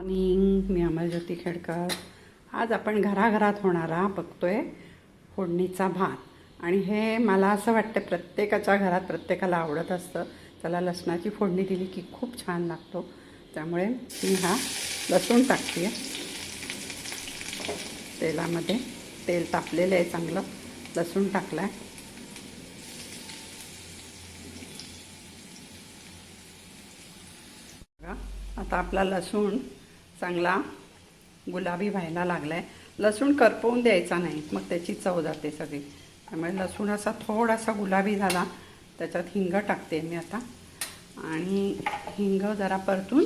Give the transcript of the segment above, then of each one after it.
Morning मी अमरज्योती खेडकर. आज आपण घराघरात होणारा बघतोय फोडणीचा भात. आणि हे मला असं वाटतं प्रत्येकाच्या घरात प्रत्येकाला आवडत असतं. त्याला लसणाची फोडणी दिली की खूप छान लागतो. त्यामुळे मी हा लसूण टाकते. तेलामध्ये तेल तापलेलं आहे चांगलं. लसूण टाकलं आहे आता आपला लसूण चांगला गुलाबी व्हायला लागलाय. लसूण करपवून द्यायचा नाही मग त्याची चव जाते सगळी. त्यामुळे लसूण असा थोडासा गुलाबी झाला त्याच्यात हिंग टाकते मी आता. आणि हिंग जरा परतून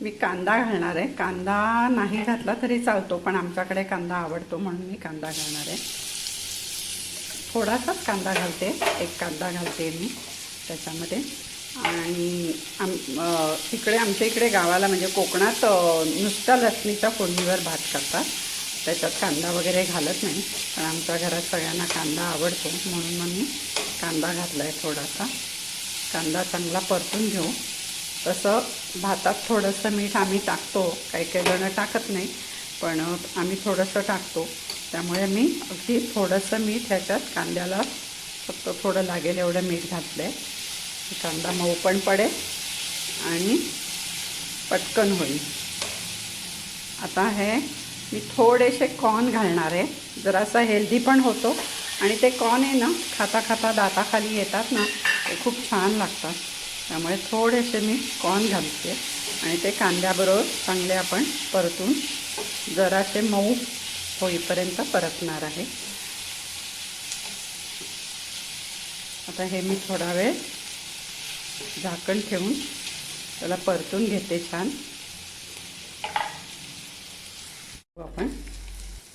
मी कांदा घालणार आहे. कांदा नाही घातला तरी चालतो पण आमच्याकडे कांदा आवडतो म्हणून मी कांदा घालणार आहे. थोडासाच कांदा घालते एक कांदा घालते मी त्याच्यामध्ये. आणि आम तिकडे इकडे आमच्या इकडे गावाला म्हणजे कोकणात नुसत्या लसणीच्या फोडणीवर भात करतात. त्याच्यात कांदा वगैरे घालत नाही. पण आमच्या घरात सगळ्यांना कांदा आवडतो. म्हणून मग मी कांदा घातला आहे थोडासा. कांदा चांगला परतून घेऊ. तसं भातात थोडंसं मीठ आम्ही टाकतो. काही काही जणं टाकत नाही. पण आम्ही थोडंसं टाकतो. त्यामुळे मी अगदी थोडंसं मीठ ह्याच्यात कांद्याला फक्त थोडं लागेल एवढं मीठ घातलं आहे कांदा मऊ पण पडेल. आणि पटकन होईल. आता हे मी थोडेसे कॉर्न घालणार आहे. जरासा हेल्दी पण होतो आणि ते कॉर्न आहे ना खाता खाता दाताखाली येतात ना ते खूप छान लागतात. त्यामुळे थोडेसे मी कॉर्न घालते आणि ते कांद्याबरोबर चांगले आपण परतून जरासे मऊ होईपर्यंत परतणार आहे. आता हे मी थोडा वेळ झाकण ठेवून त्याला परतून घेते छान. आपण.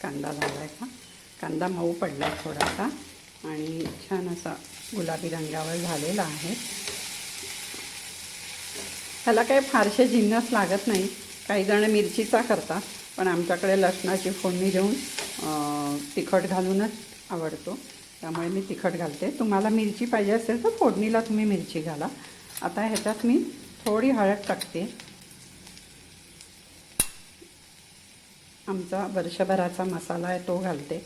कांदा झाला आहे का? कांदा मऊ पडला आहे थोडासा. आणि छान असा गुलाबी रंगावर झालेला आहे. ह्याला काही फारसे जिन्नस लागत नाही. काही जण मिरचीचा करतात पण आमच्याकडे लसणाची फोडणी देऊन तिखट घालूनच आवडतो. त्यामुळे मी तिखट घालते. तुम्हाला मिरची पाहिजे असेल तर फोडणीला तुम्ही मिरची घाला. आता ह्याच्यात मी थोडी हळद टाकते. आमचा वर्षभराचा मसाला आहे तो घालते.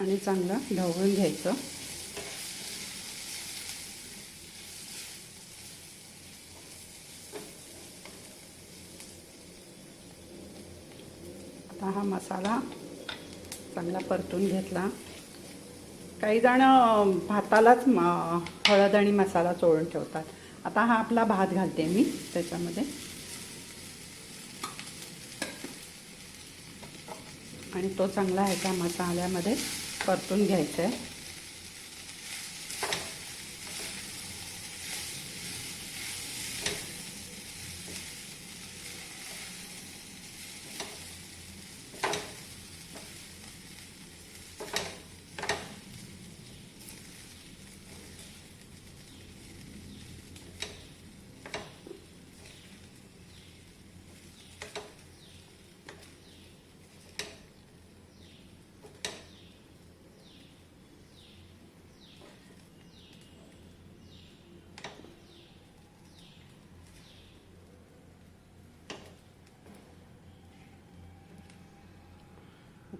आणि चांगलं ढवळून घ्यायचं. आता हा मसाला चांगला परतून घेतला. काही जण भातालाच हळद आणि मसाला चोळून ठेवतात. आता हा आपला भात घालते मी त्याच्यामध्ये. आणि तो चांगला ह्याच्या मसाल्यामध्ये परतून घ्यायचा आहे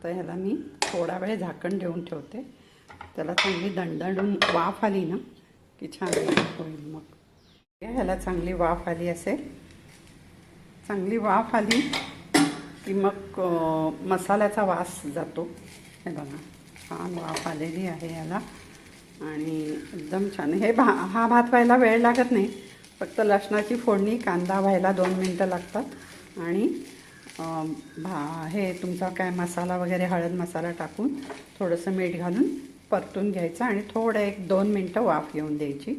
आता ह्याला मी थोडा वेळ झाकण ठेवून ठेवते. त्याला चांगली दणदणून वाफ आली ना की छान होईल मग. ह्याला चांगली वाफ आली असेल. चांगली वाफ आली की मग मसाल्याचा वास जातो. हे बघा छान वाफ आलेली आहे याला आणि एकदम छान. हे भा हा भात व्हायला वेळ लागत नाही. फक्त लसणाची फोडणी कांदा व्हायला दोन मिनटं लागतात. आणि भा हे तुमचा काय मसाला वगैरे हळद मसाला टाकून थोडंसं मीठ घालून परतून घ्यायचं आणि थोडं एक दोन मिनटं वाफ येऊन द्यायची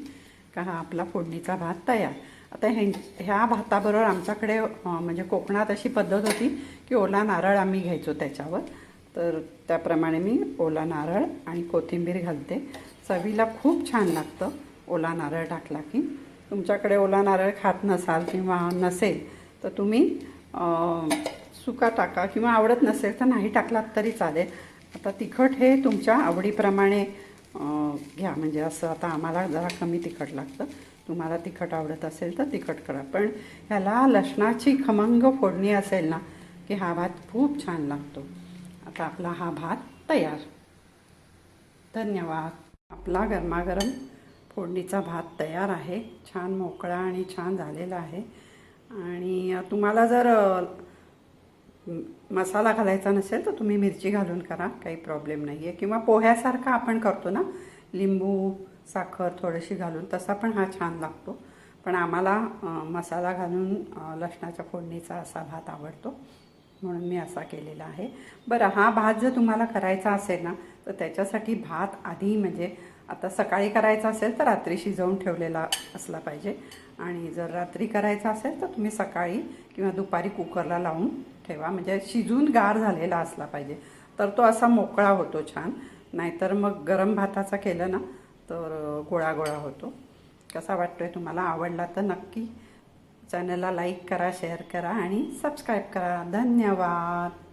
का हा आपला फोडणीचा भात तयार. आता हे ह्या भाताबरोबर आमच्याकडे म्हणजे कोकणात अशी पद्धत होती की ओला नारळ आम्ही घ्यायचो त्याच्यावर. तर त्याप्रमाणे मी ओला नारळ आणि कोथिंबीर घालते. चवीला खूप छान लागतं ओला नारळ टाकला की. तुमच्याकडे ओला नारळ खात नसाल किंवा नसेल तर तुम्ही सुका टाका किंवा आवडत नसेल तर नाही टाकलात तरी चालेल. आता तिखट हे तुमच्या आवडीप्रमाणे घ्या. म्हणजे असं आता आम्हाला जरा कमी तिखट लागतं. तुम्हाला तिखट आवडत असेल तर तिखट करा. पण ह्याला लसणाची खमंग फोडणी असेल ना की हा भात खूप छान लागतो. आता आपला हा भात तयार. धन्यवाद. आपला गरमागरम फोडणीचा भात तयार आहे. छान मोकळा आणि छान झालेला आहे. आणि तुम्हाला जर मसाला घालायचा नसेल तर तुम्ही मिरची घालून करा काही प्रॉब्लेम नाही आहे किंवा पोह्यासारखा आपण करतो ना लिंबू साखर थोडीशी घालून तसा पण हा छान लागतो. पण आम्हाला मसाला घालून लसणाच्या फोडणीचा असा भात आवडतो. म्हणून मी असा केलेला आहे. बरं हा भात जर तुम्हाला करायचा असेल ना तर त्याच्यासाठी भात आधी म्हणजे आता सकाळी करायचं असेल तर रात्री शिजवून ठेवलेला असला पाहिजे. आणि जर रात्री करायचा असेल तर तुम्ही सकाळी किंवा दुपारी कुकरला लावून ठेवा. म्हणजे शिजून गार झालेला असला पाहिजे. तर तो असा मोकळा होतो छान. नाहीतर मग गरम भाताचा केलं ना तर गोळा गोळा होतो. कसा वाटतोय तुम्हाला? आवडला तर नक्की चॅनलला लाईक करा शेअर करा आणि सबस्क्राईब करा. धन्यवाद.